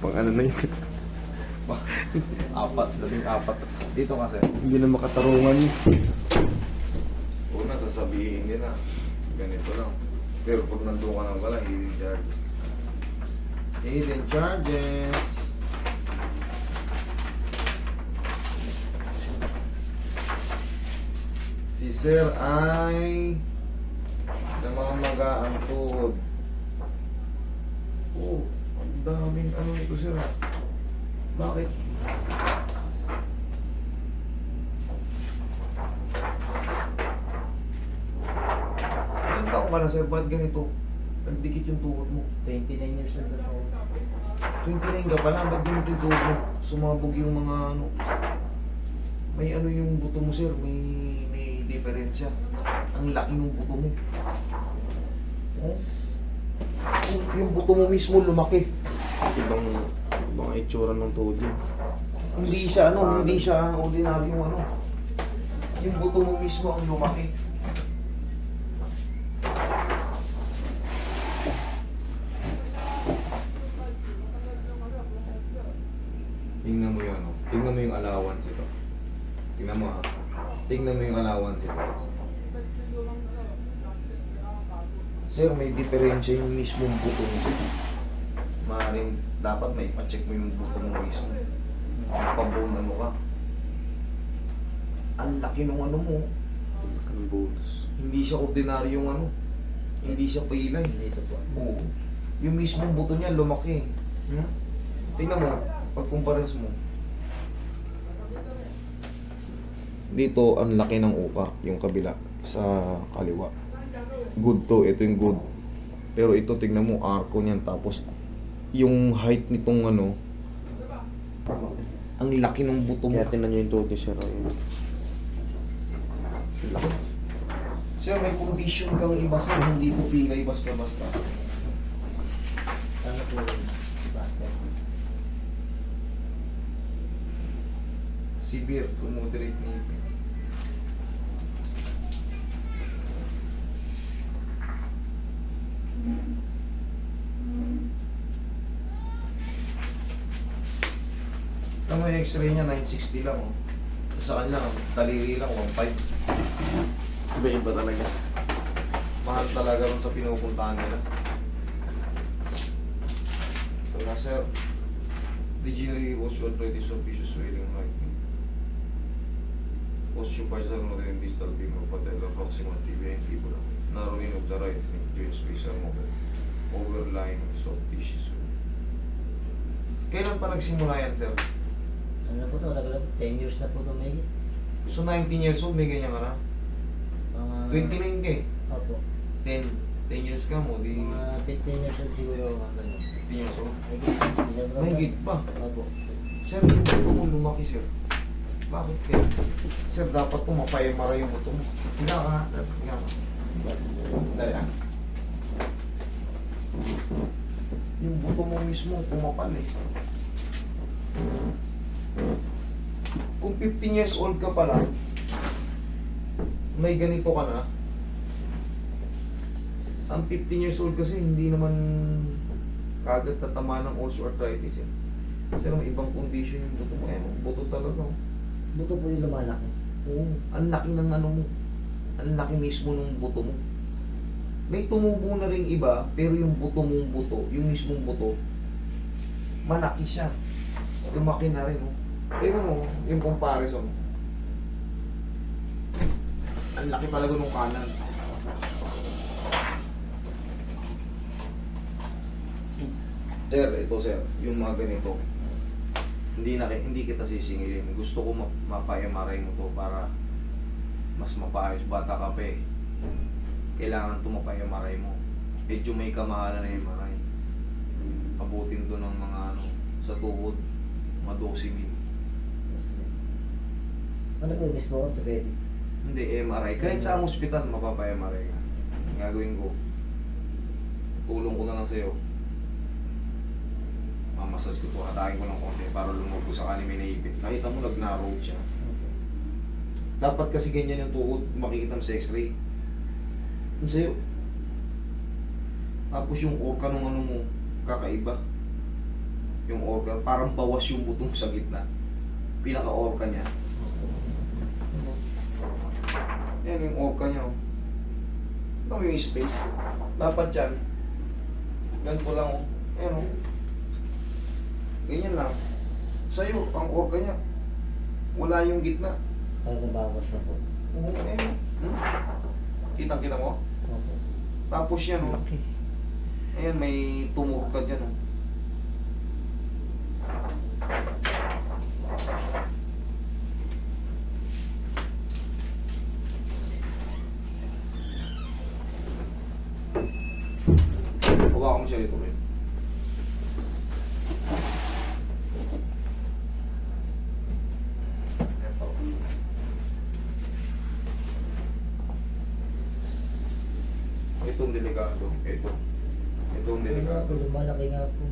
Pang ano na yun. apat, labing apat. Dito kasi. Hindi na makatarungan yun. Una, sasabihin nila, ganito lang. Pero pag nandun ka lang pala, hidden charges. Hidden charges! Si Sir ay namamaga ang tuhod. Oh, daming ano ito Sir. Bakit? Ilang taong ka na Sir? Ba't ganito? Nagdikit yung tuhod mo. 29 years old na ako. 29 ka pa lang, ba't ganito yung tuhod mo? Sumabog yung mga ano. May ano yung buto mo sir, may may diferensya. Ang laki ng buto mo. Oh, Yung buto mo mismo lumaki. Ibang, ibang itsura ng tuhod yun. Hindi siya ano, hindi siya ordinary yung ano. Yung buto mo mismo ang lumaki. Tingnan mo yun, oh. Tingnan mo yung allowance ito. Tingnan mo, ha. Tingnan mo yung allowance ito. Sir, may diferensya yung mismong buto mo, sir. Maaaring dapat may pa-check mo yung buto mo mismo. Pabunan mo ka. Ang laki ng ano mo. Ang butas. Hindi siya ordinaryong ano. Hindi siya pilay. Dito po. Oo. Yung mismong buto niya lumaki. Hmm? Tingnan mo, pagkumpares mo. Dito, ang laki ng uka, yung kabila, sa kaliwa. Good to, ito yung good. Pero ito, tingnan mo, arko niyan, tapos yung height nitong ano, ang laki ng buto mo. Kaya tinan nyo yung ni Sir. Ayun. Laki. Sir, may condition kang iba sir, hindi mo pilay basta-basta. Ano po yun? Basta. Severe to moderate ngipin. Alam mo yung x-ray niya, 960 lang. Oh. Sa kanya, daliri lang, 1.5. Iba-iba talaga. Mahal talaga rin sa pinupuntahan nila. Ito nga, sir. Degenerative osteoarthritis of vicious swelling right knee. Osteophyseal and distal femur patella proximal tibia and fibula. Narrowing of the right knee, joint spacer movement. Overlying soft tissue. Kailan pa nagsimula yan, sir? Ano na po ito? Tagal na po. 10 years na po ito may So, 19 years old, may ganyan ka na? Mga... 29 ka eh. Opo. 10, 10 years ka mo, di Mga 15 years old siguro ako. mga ganun. 15 years old. Hindi Mahigit pa. Opo. Sir, yung buto mo lumaki, sir. Bakit kaya? Sir, dapat po mapayamara yung buto mo. Higa ka nga, sir. Higa ka. Dali ah. Yung buto mo mismo, pumapal eh. Kung 15 years old ka pala, may ganito ka na, ang 15 years old kasi hindi naman kagad tatama ng osteoarthritis eh. Kasi may ibang condition yung buto mo. Eh, buto talaga. Buto po yung lumalaki. Oo, ang laki ng ano mo. Ang laki mismo ng buto mo. May tumubo na rin iba, pero yung buto mong buto, yung mismong buto, malaki siya. Lumaki na rin. Oh. Tingnan mo, yung comparison. Ang laki talaga nung kanan. Sir, ito sir, yung mga ganito, hindi na hindi kita sisingilin. Gusto ko ma- mapa-MRI mo to para mas mapaayos bata ka pa eh. Kailangan to mapa-MRI mo. Medyo may kamahalan na MRI. Abutin to ng mga ano, sa tuhod, mga 12 mil. Ano po mismo orthopedic? Hindi, MRI. Kahit sa hospital, mapapa-MRI ka. Ang Gagawin ko, tulong ko na lang sa'yo. Mamasage ko to, hatakin ko ng konti para lumubo sa kanin may naipit. Nakita mo, nag-narrow siya. Dapat kasi ganyan yung tuhod, makikita mo sa x-ray. Yung sa'yo. Tapos yung orka nung ano mo, kakaiba. Yung organ, parang bawas yung butong sa gitna. Pinaka-orca niya. Yan yung orca niya. oh. Ito mo yung space. Dapat yan. Ganito lang oh. Ayan oh. Ganyan lang. Sa'yo, ang orca niya. Wala yung gitna. Kaya nabawas na po. Oo, ayun. Hmm? Kitang-kita mo? Opo. Tapos yan oh. Ayan, may tumor ka dyan oh. Mo siya dito rin. Ito. Itong delikado. Ito. Itong delikado. lumalaki nga po.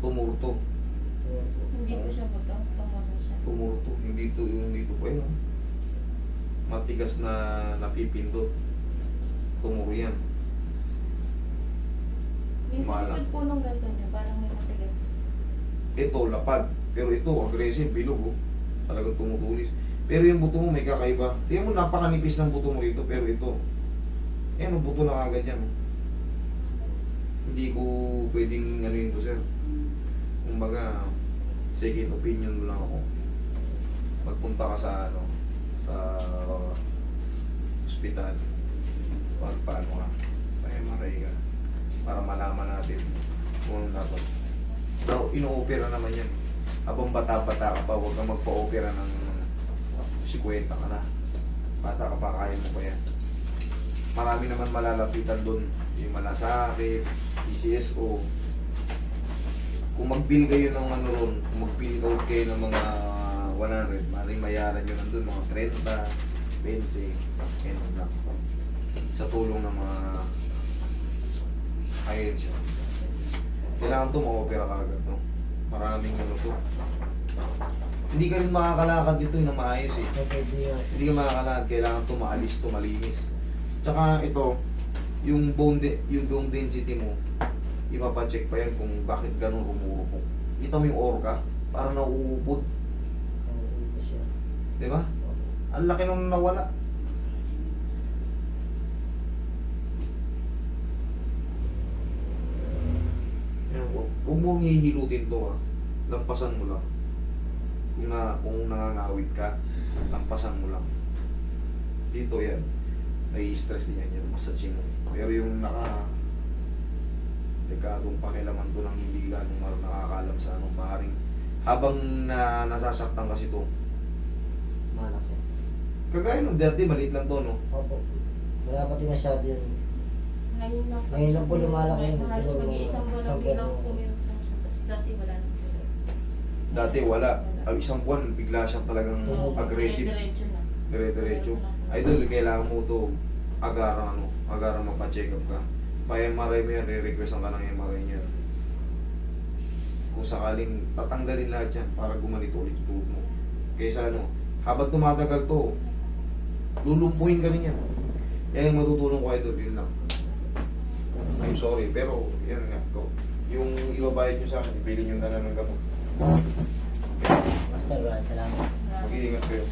Tumor to. Opo. Hindi po siya buto. Tumama siya. Tumor to. Hindi to, hindi to po. Ayun. oh. Matigas na napipindot. Tumor yan. Minsan Malang. likod po nung ganito niya, parang may matigas. Ito, lapad. Pero ito, aggressive, bilog oh. Talagang tumutulis. Pero yung buto mo may kakaiba. Tingnan mo, napakanipis ng buto mo rito. Pero ito, eh, ano, buto na agad yan. oh. Hindi ko pwedeng ano yun to, sir. Kumbaga, second opinion mo lang ako. Magpunta ka sa, ano, sa ospital. Pag paano ka, pa-MRI ka. Para malaman natin kung ano dapat. Pero ino-opera naman yan. Habang bata-bata ka pa, huwag kang magpa-opera ng 50 ka na. Bata ka pa, kaya mo pa yan. Marami naman malalapitan doon. Yung malasakit, PCSO. Kung mag-bill kayo ng ano ron, kung mag-bill out kayo ng mga 100, maring mayaran nyo nandun, mga 30, 20, ganun lang. Sa tulong ng mga ahensya. Kailangan to ma-opera ka agad to. Maraming ano to. Hindi ka rin makakalakad dito na maayos eh. Hindi ka makakalakad, kailangan to maalis to malinis. Tsaka ito, yung bone, de- yung bone density mo, ipapacheck pa yan kung bakit ganun rumurupok. Kita mo yung orca, parang nauupod. Opo siya. Di ba? Ang laki nung nawala. Yan, Huwag huwag mo hihilutin to ha. Lampasan mo lang. Kung, na, kung nangangawit ka, lampasan mo lang. Dito yan. Nai-stress din yan yan. Massage mo. Pero yung naka dekadong pakilaman to ng hindi ganong mar nakakalam sa anong maaaring habang na nasasaktan kasi to Malaki. Kagaya nung dati, maliit lang to, no? Opo. Wala pati masyado yun. Ngayon lang po. Ngayon lang po lumalaki yun. Isang buwan. lang siya. Tapos dati wala na po. Dati wala. Ang isang buwan, bigla siyang talagang Oo. aggressive. Diretso na. Dire-diretso. Idol, kailangan mo to agarang ano, agarang mapacheck up ka. Pa-MRI mo yan, re-request ka ng MRI niya. Kung sakaling tatanggalin lahat yan para gumanito ulit yung tuhod mo. Kaysa ano, habang tumatagal to, lulumpuhin ka rin yan. Yan yung matutulong ko idol, yun lang. I'm sorry, pero yan nga, go. Yung ibabayad nyo sa akin, ipili nyo na lang ng gamot. Master, salamat. Mag-iingat kayo.